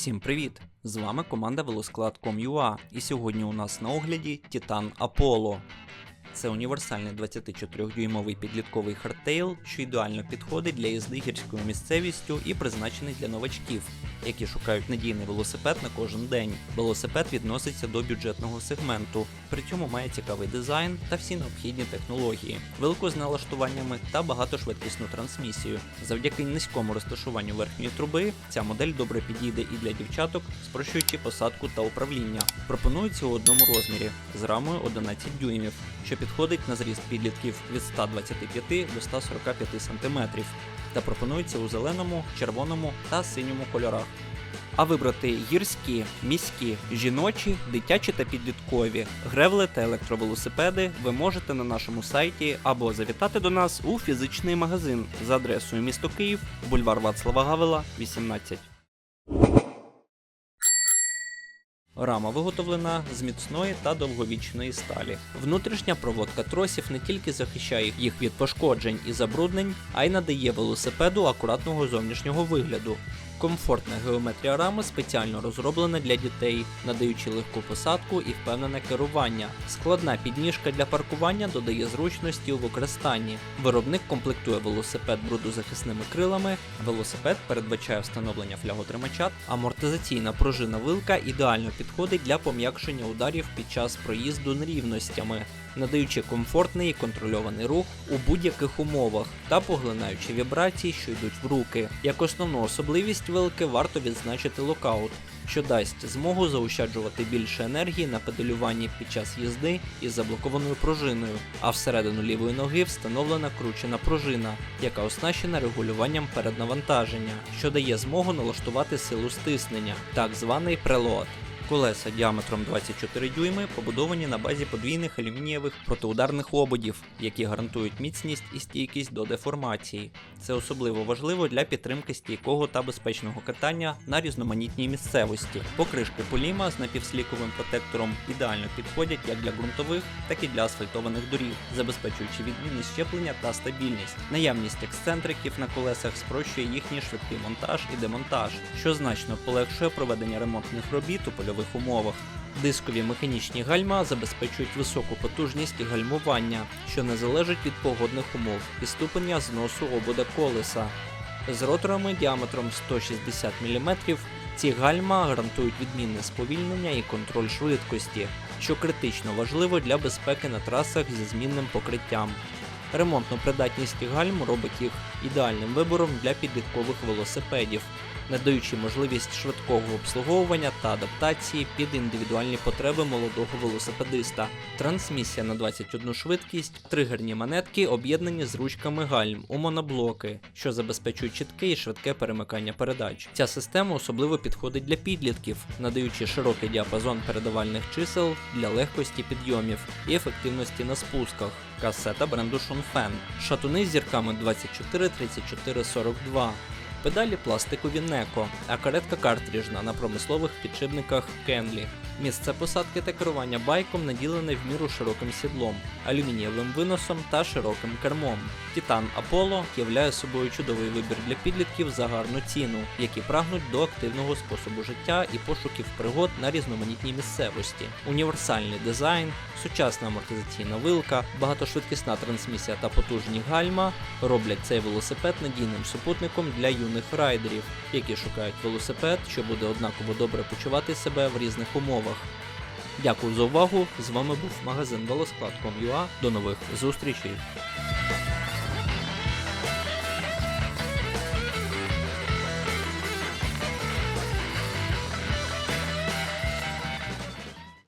Всім привіт! З вами команда Велосклад.com.ua і сьогодні у нас на огляді Titan Apollo. Це універсальний 24-дюймовий підлітковий хардтейл, що ідеально підходить для їзди гірською місцевістю і призначений для новачків, які шукають надійний велосипед на кожен день. Велосипед відноситься до бюджетного сегменту, при цьому має цікавий дизайн та всі необхідні технології, велику з налаштуваннями та багатошвидкісну трансмісію. Завдяки низькому розташуванню верхньої труби ця модель добре підійде і для дівчаток, спрощуючи посадку та управління. Пропонується у одному розмірі з рамою 11 дюймів, що підходить на зріст підлітків від 125 до 145 см, та пропонується у зеленому, червоному та синьому кольорах. А вибрати гірські, міські, жіночі, дитячі та підліткові, гревли та електровелосипеди ви можете на нашому сайті або завітати до нас у фізичний магазин за адресою місто Київ, бульвар Вацлава Гавела, 18. Рама виготовлена з міцної та довговічної сталі. Внутрішня проводка тросів не тільки захищає їх від пошкоджень і забруднень, а й надає велосипеду акуратного зовнішнього вигляду. Комфортна геометрія рами спеціально розроблена для дітей, надаючи легку посадку і впевнене керування. Складна підніжка для паркування додає зручності у використанні. Виробник комплектує велосипед брудозахисними крилами. Велосипед передбачає встановлення фляготримача. Амортизаційна пружина вилка ідеально підходить для пом'якшення ударів під час проїзду нерівностями надаючи комфортний і контрольований рух у будь-яких умовах та поглинаючи вібрації, що йдуть в руки. Як основну особливість вилки варто відзначити локаут, що дасть змогу заощаджувати більше енергії на педалюванні під час їзди із заблокованою пружиною, а всередину лівої ноги встановлена кручена пружина, яка оснащена регулюванням переднавантаження, що дає змогу налаштувати силу стиснення, так званий прелот. Колеса діаметром 24 дюйми побудовані на базі подвійних алюмінієвих протиударних ободів, які гарантують міцність і стійкість до деформації. Це особливо важливо для підтримки стійкого та безпечного катання на різноманітній місцевості. Покришки поліма з напівсліковим протектором ідеально підходять як для ґрунтових, так і для асфальтованих доріг, забезпечуючи відмінність щеплення та стабільність. Наявність ексцентриків на колесах спрощує їхній швидкий монтаж і демонтаж, що значно полегшує проведення ремонтних робіт у польових умовах. Дискові механічні гальма забезпечують високу потужність гальмування, що не залежить від погодних умов і ступеня зносу обода колеса. З роторами діаметром 160 мм ці гальма гарантують відмінне сповільнення і контроль швидкості, що критично важливо для безпеки на трасах зі змінним покриттям. Ремонтну придатність гальм робить їх ідеальним вибором для підліткових велосипедів, надаючи можливість швидкого обслуговування та адаптації під індивідуальні потреби молодого велосипедиста. Трансмісія на 21 швидкість, тригерні монетки об'єднані з ручками гальм у моноблоки, що забезпечують чітке і швидке перемикання передач. Ця система особливо підходить для підлітків, надаючи широкий діапазон передавальних чисел для легкості підйомів і ефективності на спусках. Касета бренду Shunfen, шатуни з зірками 24, 34, 42. Педалі пластикові Неко, а каретка картриджна на промислових підшипниках Кенлі. Місце посадки та керування байком наділене в міру широким сідлом, алюмінієвим виносом та широким кермом. Титан Apollo являє собою чудовий вибір для підлітків за гарну ціну, які прагнуть до активного способу життя і пошуків пригод на різноманітній місцевості. Універсальний дизайн, сучасна амортизаційна вилка, багатошвидкісна трансмісія та потужні гальма роблять цей велосипед надійним супутником для юних райдерів, які шукають велосипед, що буде однаково добре почувати себе в різних умовах. Дякую за увагу. З вами був магазин Велосклад.com.ua. До нових зустрічей.